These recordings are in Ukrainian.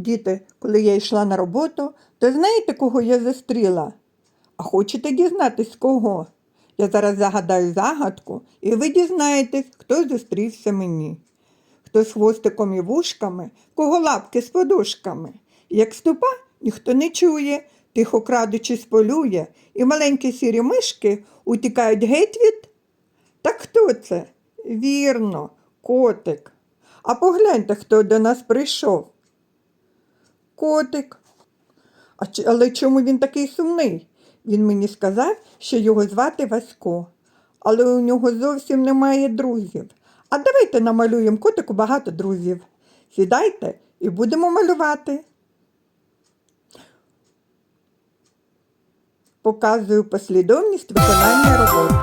Діти, коли я йшла на роботу, то знаєте, кого я зустріла? А хочете дізнатись кого? Я зараз загадаю загадку, і ви дізнаєтесь, хто зустрівся мені. Хто з хвостиком і вушками, кого лапки з подушками. Як ступа, ніхто не чує, тихо крадучись полює, і маленькі сірі мишки утікають геть від. Так хто це? Вірно, котик. А погляньте, хто до нас прийшов. Котик. А але чому він такий сумний? Він мені сказав, що його звати Васько, але у нього зовсім немає друзів. А давайте намалюємо котику багато друзів. Сідайте і будемо малювати. Показую послідовність виконання роботи.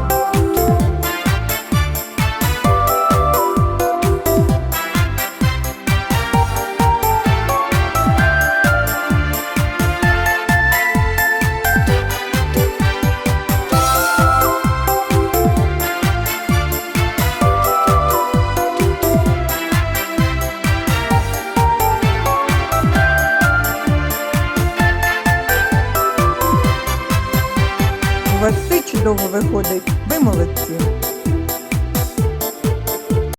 Вас все чудово виходить. Ви молодці.